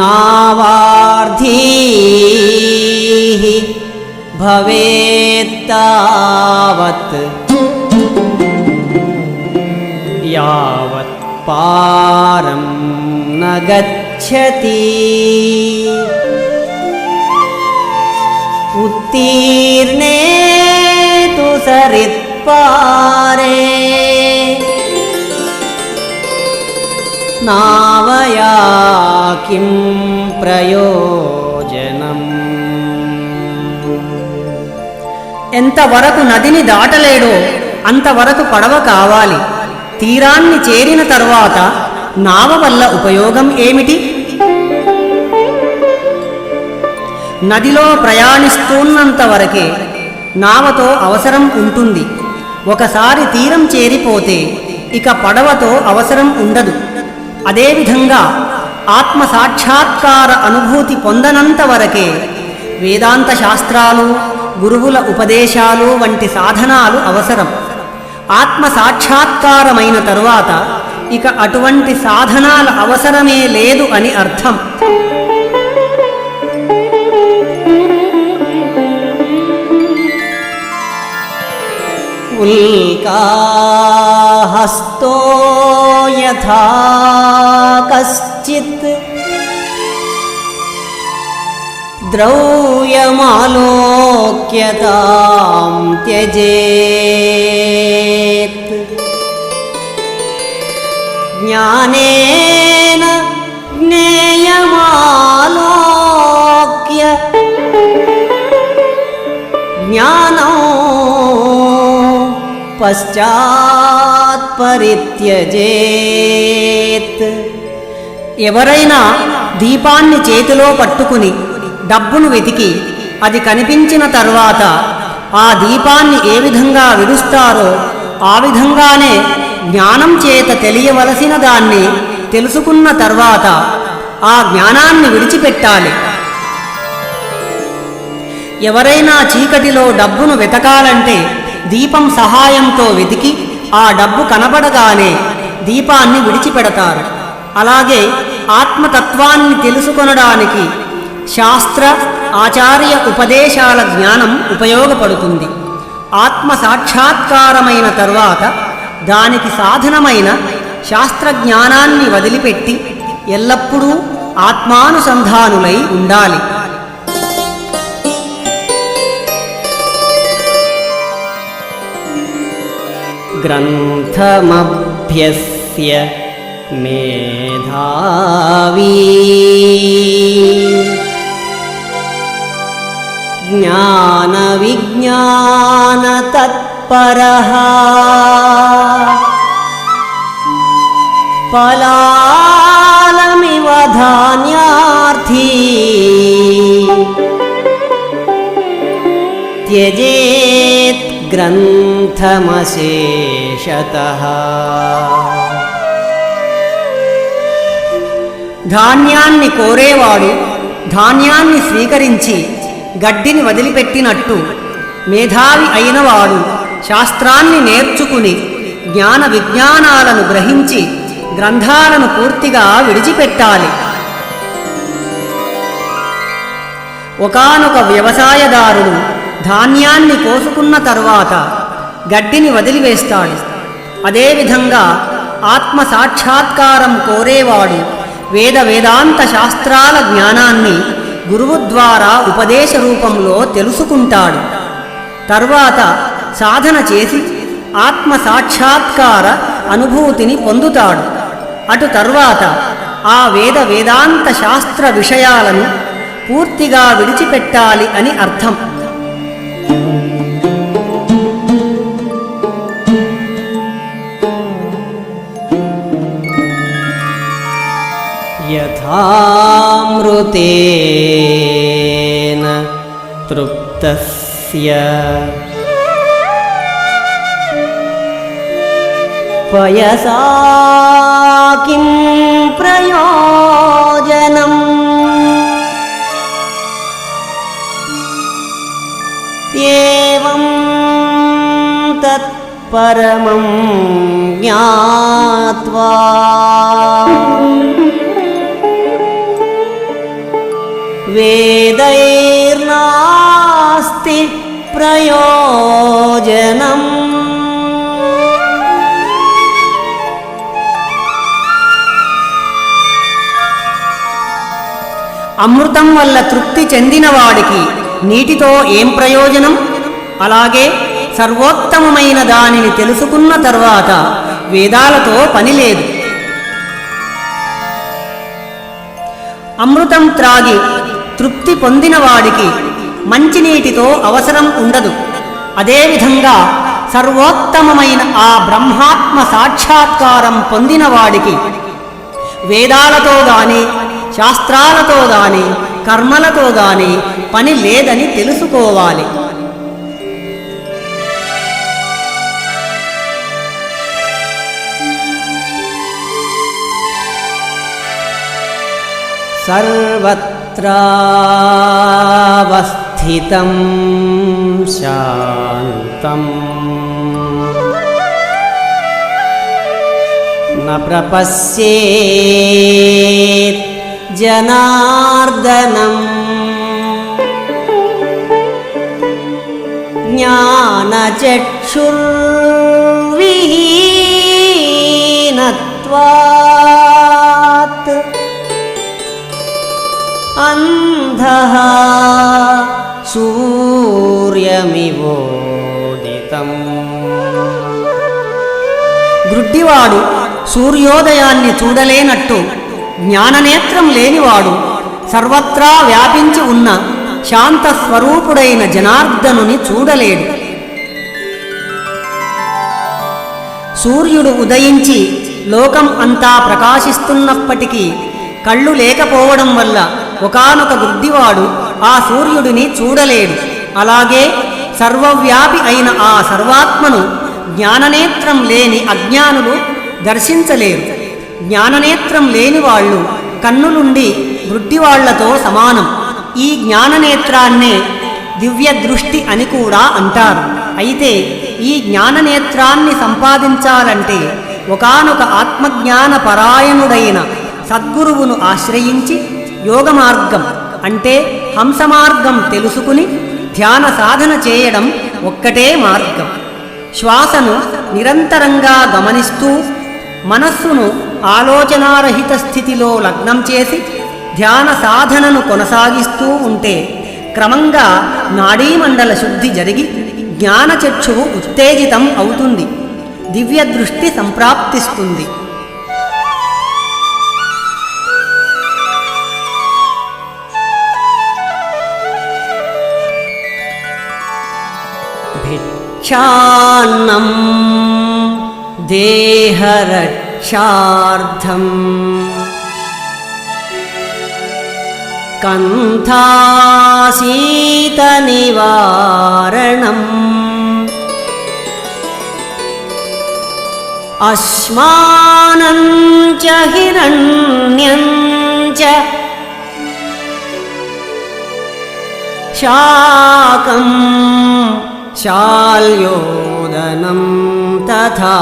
नावार्धीः भवेत्तावत् यावत् पारं न गच्छति उत्तीर्णे तु सरित्पारे नावया किं ప్రయోజనం ఎంతవరకు నదిని దాటలేడో అంతవరకు పడవ కావాలి తీరాన్ని చేరిన తర్వాత నావ వల్ల ఉపయోగం ఏమిటి నదిలో ప్రయాణిస్తున్నంత వరకే నావతో అవసరం ఉంటుంది ఒకసారి తీరం చేరిపోతే ఇక పడవతో అవసరం ఉండదు అదేవిధంగా ఆత్మ సాక్షాత్కార అనుభూతి పొందనంత వరకే వేదాంత శాస్త్రాలు గురువుల ఉపదేశాలు వంటి సాధనాలు అవసరం. ఆత్మ సాక్షాత్కారమైన తరువాత ఇక అటువంటి సాధనాల అవసరమే లేదు అని అర్థం. ఉల్కాహస్తో यथा कश्चित् द्रौयमालोक्यतां त्यजेत्। ज्ञानेन ज्ञेयमालोक्य ज्ञानो पश्चात् పరిత్యజేత్. ఎవరైనా దీపాన్ని చేతిలో పట్టుకుని డబ్బును వెతికి అది కనిపించిన తర్వాత ఆ దీపాన్ని ఏ విధంగా విడుస్తారో ఆ విధంగానే జ్ఞానం చేత తెలియవలసిన దాన్ని తెలుసుకున్న తర్వాత ఆ జ్ఞానాన్ని విడిచిపెట్టాలి. ఎవరైనా చీకటిలో డబ్బును వెతకాలంటే దీపం సహాయంతో వెతికి ఆ డబ్బు కనబడగానే దీపాన్ని విడిచిపెడతారు. అలాగే ఆత్మతత్వాన్ని తెలుసుకొనడానికి శాస్త్ర ఆచార్య ఉపదేశాల జ్ఞానం ఉపయోగపడుతుంది. ఆత్మ సాక్షాత్కారమైన తరువాత దానికి సాధనమైన శాస్త్ర జ్ఞానాన్ని వదిలిపెట్టి ఎల్లప్పుడూ ఆత్మానుసంధానులై ఉండాలి. ग्रन्थमभ्यस्य मेधावी। ज्ञानविज्ञानतत्परः। पलालमिव धान्यार्थी। त्यजेत् గ్రంథమశేషత ధాన్యాన్ని కోరేవాడు ధాన్యాన్ని స్వీకరించి గడ్డిని వదిలిపెట్టినట్టు మేధావి అయినవాడు శాస్త్రాన్ని నేర్చుకుని జ్ఞాన విజ్ఞానాలను గ్రహించి గ్రంథాలను పూర్తిగా విడిచిపెట్టాలి. ఒకానొక వ్యవసాయదారుడు ధాన్యాన్ని కోసుకున్న తరువాత గడ్డిని వదిలివేస్తాడు. అదేవిధంగా ఆత్మ సాక్షాత్కారం కోరేవాడు వేద వేదాంత శాస్త్రాల జ్ఞానాన్ని గురువు ద్వారా ఉపదేశ రూపంలో తెలుసుకుంటాడు. తర్వాత సాధన చేసి ఆత్మ సాక్షాత్కార అనుభూతిని పొందుతాడు. అటు తర్వాత ఆ వేద వేదాంత శాస్త్ర విషయాలను పూర్తిగా విడిచిపెట్టాలి అని అర్థం. मृतेन तृप्तस्य। पयसा किं प्रयोजनम् एवं तत्परमं ज्ञात्वा వేదైర్నాస్తి ప్రయోజనం అమృతం వల్ల తృప్తి చెందినవాడికి నీటితో ఏం ప్రయోజనం? అలాగే సర్వోత్తమమైన దానిని తెలుసుకున్న తర్వాత వేదాలతో పని లేదు. అమృతం త్రాగి తృప్తి పొందినవాడికి మంచినీటితో అవసరం ఉండదు. అదేవిధంగా సర్వోత్తమమైన ఆ బ్రహ్మాత్మ సాక్షాత్కారం పొందినవాడికి వేదాలతో గాని శాస్త్రాలతో గాని కర్మలతో గాని పని లేదని తెలుసుకోవాలి. సర్వత్ तत्रावस्थितं शान्तम्। न प्रपश्येत् जनार्दनम् ज्ञानचक्षुर्विहीनत्वा अन्धः सूर्यमिवोदितम् గ్రుడ్డివాడు సూర్యోదయాన్ని చూడలేనట్టు జ్ఞాననేత్రం లేనివాడు సర్వత్రా వ్యాపించి ఉన్న శాంత స్వరూపుడైన జనార్దనుని చూడలేడు సూర్యుడు ఉదయించి లోకం అంతా ప్రకాశిస్తున్నప్పటికీ కళ్ళు లేకపోవడం వల్ల ఒకానొక బుద్ధివాడు ఆ సూర్యుడిని చూడలేడు. అలాగే సర్వవ్యాపి అయిన ఆ సర్వాత్మను జ్ఞాననేత్రం లేని అజ్ఞానులు దర్శించలేరు. జ్ఞాననేత్రం లేని వాళ్ళు కన్నులుండి వృద్ధివాళ్ళతో సమానం. ఈ జ్ఞాననేత్రాన్నే దివ్య దృష్టి అని కూడా అంటారు. అయితే ఈ జ్ఞాననేత్రాన్ని సంపాదించాలంటే ఒకానొక ఆత్మజ్ఞాన పరాయణుడైన సద్గురువును ఆశ్రయించి యోగ మార్గం అంటే హంస మార్గం తెలుసుకుని ధ్యాన సాధన చేయడం ఒక్కటే మార్గం. శ్వాసను నిరంతరంగా గమనిస్తూ మనస్సును ఆలోచనారహిత స్థితిలో లగ్నం చేసి ధ్యాన సాధనను కొనసాగిస్తూ ఉంటే క్రమంగా నాడీమండల శుద్ధి జరిగి జ్ఞానచక్షువు ఉత్తేజితం అవుతుంది దివ్య దృష్టి సంప్రాప్తిస్తుంది. भिक्षान्नम् देहरक्षार्थम्। कन्थासीतनिवारणम्। कण्ठसीतनिवारणम् च हिरण्यं च शाकम् शाल्योदनं तथा।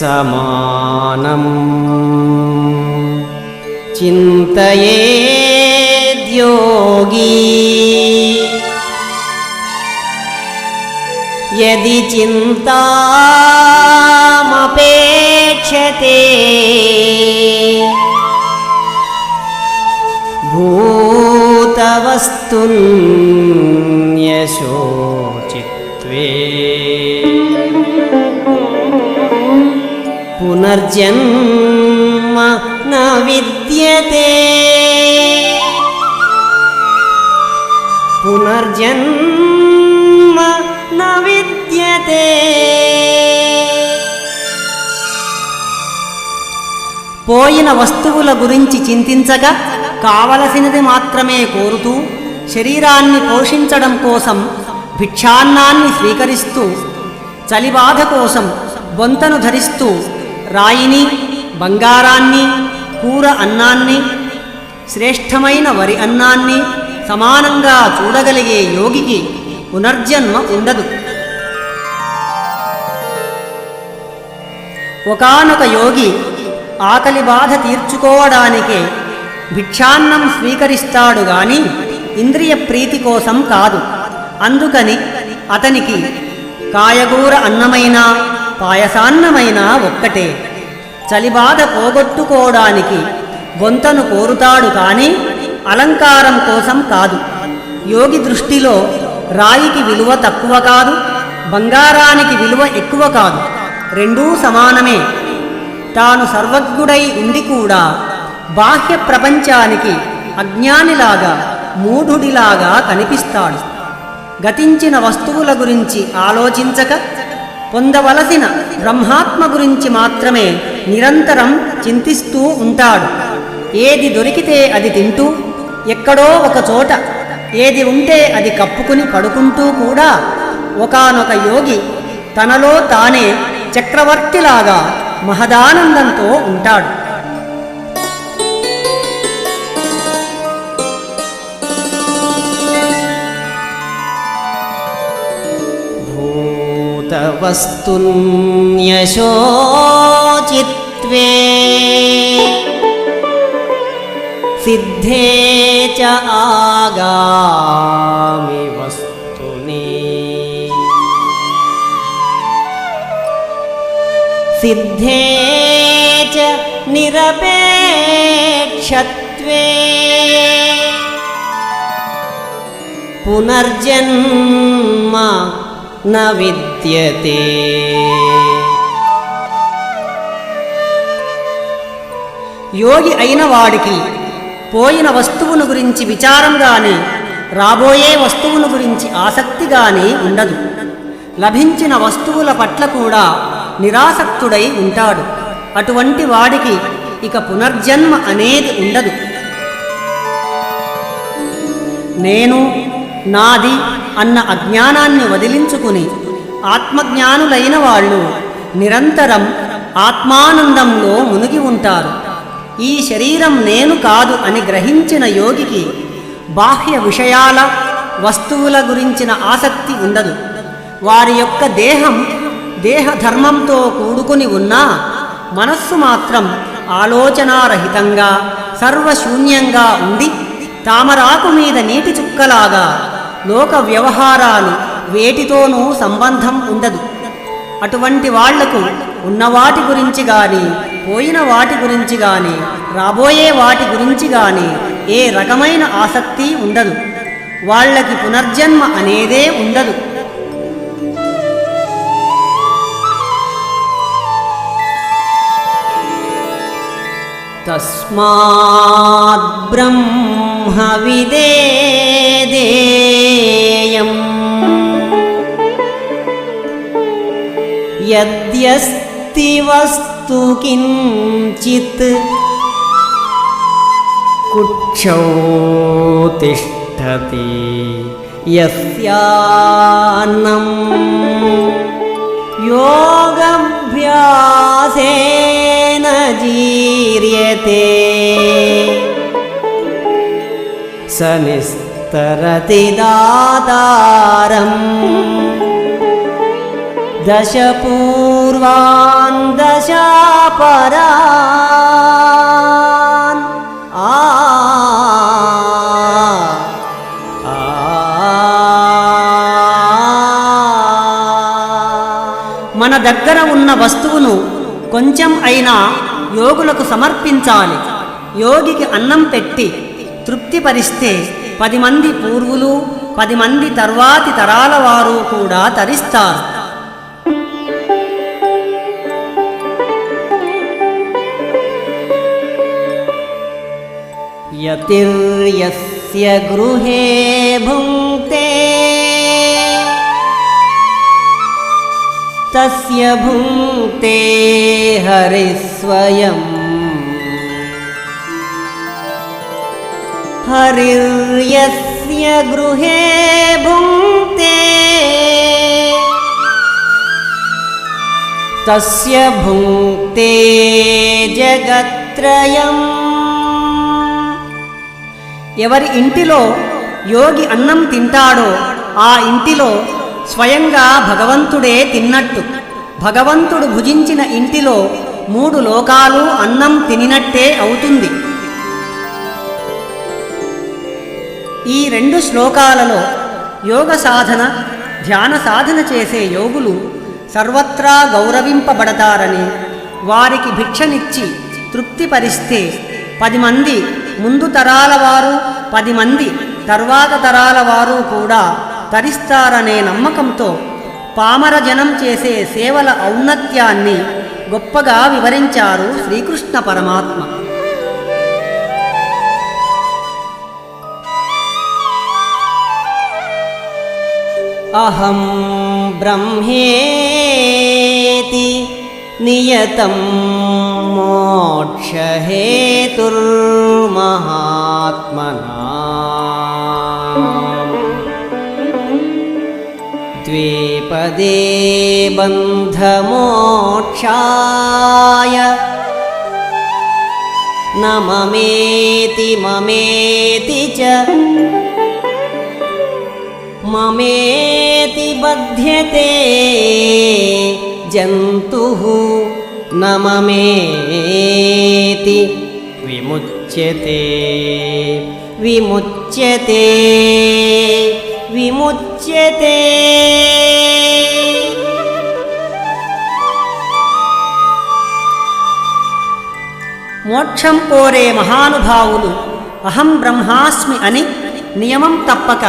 समानम् चिन्तयेद्योगी यदि चिन्तामपेक्षते भूतवस्तुन्यशोचित्वे पुनर्जन्म न विद्यते पुनर्जन्म పోయిన వస్తువుల గురించి చింతించగా కావలసినది మాత్రమే కోరుతూ శరీరాన్ని పోషించడం కోసం భిక్షాన్నాన్ని స్వీకరిస్తూ చలిబాధ కోసం బొంతను ధరిస్తూ రాయిని బంగారాన్ని కూర అన్నాన్ని శ్రేష్టమైన వరి అన్నాన్ని సమానంగా చూడగలిగే యోగికి పునర్జన్మ ఉండదు. ఒకానొక యోగి ఆకలి బాధ తీర్చుకోవడానికే భిక్షాన్నం స్వీకరిస్తాడు గాని ఇంద్రియ ప్రీతి కోసం కాదు. అందుకని అతనికి కాయగూర అన్నమైనా పాయసాన్నమైనా ఒక్కటే. చలిబాధ పోగొట్టుకోవడానికి గొంతను కోరుతాడు కానీ అలంకారం కోసం కాదు. యోగి దృష్టిలో రాయికి విలువ తక్కువ కాదు బంగారానికి విలువ ఎక్కువ కాదు. రెండూ సమానమే. తాను సర్వజ్ఞుడై ఉండి కూడా బాహ్య ప్రపంచానికి అజ్ఞానిలాగా మూఢుడిలాగా కనిపిస్తాడు. గతించిన వస్తువుల గురించి ఆలోచించక పొందవలసిన బ్రహ్మాత్మ గురించి మాత్రమే నిరంతరం చింతిస్తూ ఉంటాడు. ఏది దొరికితే అది తింటూ ఎక్కడో ఒక చోట ఏది ఉంటే అది కప్పుకుని పడుకుంటూ కూడా ఒకానొక యోగి తనలో తానే చక్రవర్తిలాగా మహదానందంతో ఉంటాడు. భూతవస్తున్యశోచిత్వే సిద్ధే చ ఆగామి सिद्धे च निरपेक्षत्वे पुनर्जन्म न विद्यते యోగి అయిన వాడికి పోయిన వస్తువును గురించి విచారం గాని రాబోయే వస్తువును గురించి ఆసక్తి గాని ఉండదు లభించిన వస్తువుల పట్ల కూడా నిరాసక్తుడై ఉంటాడు. అటువంటి వాడికి ఇక పునర్జన్మ అనేది ఉండదు. నేను నాది అన్న అజ్ఞానాన్ని వదిలించుకుని ఆత్మజ్ఞానులైన వాళ్ళు నిరంతరం ఆత్మానందంలో మునిగి ఉంటారు. ఈ శరీరం నేను కాదు అని గ్రహించిన యోగికి బాహ్య విషయాల వస్తువుల గురించిన ఆసక్తి ఉండదు. వారి యొక్క దేహం దేహధర్మంతో కూడుకుని ఉన్నా మనస్సు మాత్రం ఆలోచనారహితంగా సర్వశూన్యంగా ఉండి తామరాకు మీద నీటి చుక్కలాగా లోక వ్యవహారాలు వేటితోనూ సంబంధం ఉండదు. అటువంటి వాళ్ళకు ఉన్నవాటి గురించి కానీ పోయిన వాటి గురించి కానీ రాబోయే వాటి గురించి కానీ ఏ రకమైన ఆసక్తి ఉండదు. వాళ్ళకి పునర్జన్మ అనేదే ఉండదు. तस्माद् ब्रह्म यद्यस्ति वस्तु किञ्चित् कुक्षौ तिष्ठति यस्यान्नं योगभ्यासे యస్యాన్నం యోగభ్యాసేన జీర్యతే స నిస్తరతి దాతారం దశ పూర్వాన్ దశ పరాన్ ఆ ఆ. మన దగ్గర ఉన్న వస్తువును కొంచెం అయినా యోగులకు సమర్పించాలి. యోగికి అన్నం పెట్టి తృప్తిపరిస్తే పది మంది పూర్వులు పది మంది తర్వాతి తరాల వారు కూడా తరిస్తారు. యతిర్యస్య గృహే భుంక్తే తస్య హరి స్వయం హరిర్యస్య గృహే భుంక్తే తస్య భుంక్తే జగత్రయం ఎవరి ఇంటిలో యోగి అన్నం తింటాడో ఆ ఇంటిలో స్వయంగా భగవంతుడే తిన్నట్టు. భగవంతుడు భుజించిన ఇంటిలో మూడు లోకాలు అన్నం తినినట్టే అవుతుంది. ఈ రెండు శ్లోకాలలో యోగ సాధన ధ్యాన సాధన చేసే యోగులు సర్వత్రా గౌరవింపబడతారని వారికి భిక్షనిచ్చి తృప్తిపరిస్తే పది మంది ముందు తరాల వారు పది మంది తర్వాత తరాల వారు కూడా తరిస్తారనే నమ్మకంతో పామర జనం చేసే సేవల ఔన్నత్యాన్ని గొప్పగా వివరించారు శ్రీకృష్ణ పరమాత్మ. అహం బ్రహ్మేతి నియతం మోక్షహేతుర్మహాత్మనా ద్విపదే బంధమోక్షాయ న మమేతి మమేతి చ మమేతి బధ్యతే జంతు న మమేతి విముచ్యతే విముచ్యతే విముచ్యతే మోక్షం కోరే మహానుభావులు. అహం బ్రహ్మాస్మి అని నియమం తప్పక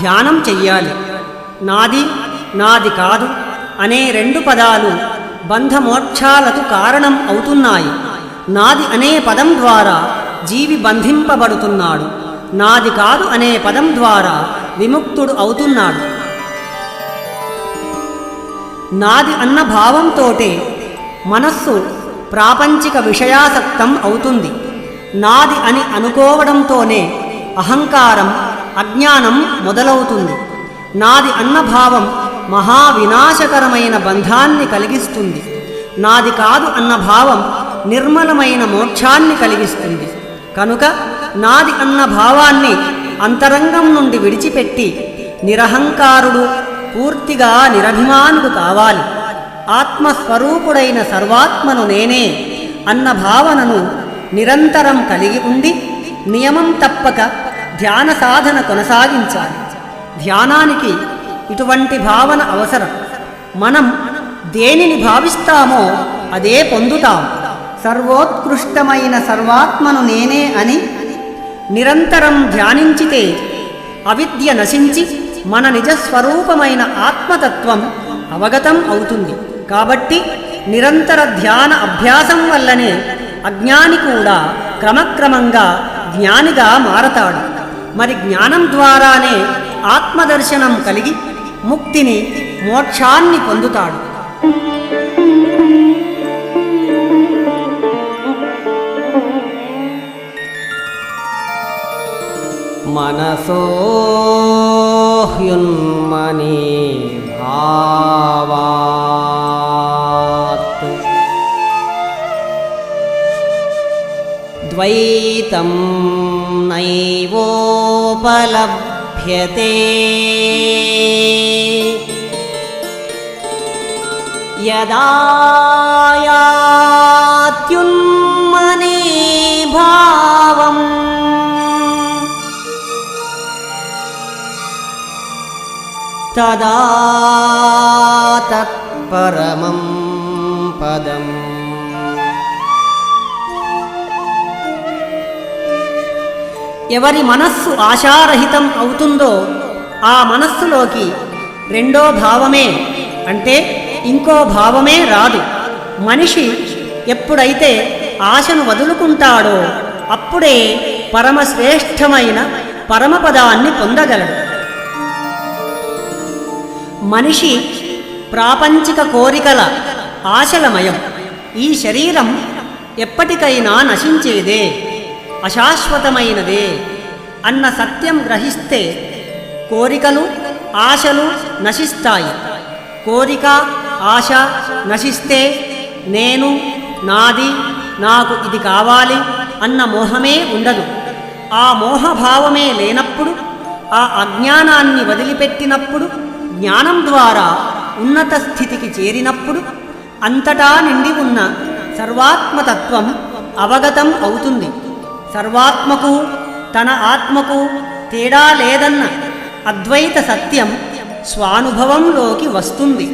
ధ్యానం చెయ్యాలి. నాది నాది కాదు అనే రెండు పదాలు బంధమోక్షాలకు కారణం అవుతున్నాయి. నాది అనే పదం ద్వారా జీవి బంధింపబడుతున్నాడు. నాది కాదు అనే పదం ద్వారా విముక్తుడు అవుతున్నాడు. నాది అన్న భావంతోటే మనస్సు ప్రాపంచిక విషయాసక్తం అవుతుంది. నాది అని అనుకోవడంతోనే అహంకారం అజ్ఞానం మొదలవుతుంది. నాది అన్నభావం మహావినాశకరమైన బంధాన్ని కలిగిస్తుంది. నాది కాదు అన్న భావం నిర్మలమైన మోక్షాన్ని కలిగిస్తుంది. కనుక నాది అన్న భావాన్ని అంతరంగం నుండి విడిచిపెట్టి నిరహంకారుడు పూర్తిగా నిరభిమానుడు కావాలి. ఆత్మస్వరూపుడైన సర్వాత్మను నేనే అన్న భావనను నిరంతరం కలిగి ఉండి నియమం తప్పక ధ్యాన సాధన కొనసాగించాలి. ధ్యానానికి ఇటువంటి భావన అవసరం. మనం దేనిని భావిస్తామో అదే పొందుతాం. సర్వోత్కృష్టమైన సర్వాత్మను నేనే అని నిరంతరం ధ్యానించితే అవిద్య నశించి మన నిజస్వరూపమైన ఆత్మతత్వం అవగతం అవుతుంది. కాబట్టి నిరంతర ధ్యాన అభ్యాసం వల్లనే అజ్ఞాని కూడా క్రమక్రమంగా జ్ఞానిగా మారతాడు. మరి జ్ఞానం ద్వారానే ఆత్మదర్శనం కలిగి ముక్తిని మోక్షాన్ని పొందుతాడు. మనసో భావా द्वैतं नैवोपलभ्यते यदा यात्युन्मने भावम् तदा तत्परमं पदम् ఎవరి మనస్సు ఆశారహితం అవుతుందో ఆ మనస్సులోకి రెండో భావమే అంటే ఇంకో భావమే రాదు. మనిషి ఎప్పుడైతే ఆశను వదులుకుంటాడో అప్పుడే పరమశ్రేష్టమైన పరమపదాన్ని పొందగలడు. మనిషి ప్రాపంచిక కోరికల ఆశలమయం. ఈ శరీరం ఎప్పటికైనా నశించేదే. అశాశ్వతమైనదే అన్న సత్యం గ్రహిస్తే కోరికలు ఆశలు నశిస్తాయి. కోరిక ఆశ నశిస్తే నేను నాది నాకు ఇది కావాలి అన్న మోహమే ఉండదు. ఆ మోహభావమే లేనప్పుడు ఆ అజ్ఞానాన్ని వదిలిపెట్టినప్పుడు జ్ఞానం ద్వారా ఉన్నత స్థితికి చేరినప్పుడు అంతటా నిండి ఉన్న సర్వాత్మతత్వం అవగతం అవుతుంది. సర్వాత్మకు తన ఆత్మకు తేడా లేదన్న అద్వైత సత్యం స్వానుభవంలోకి వస్తుంది.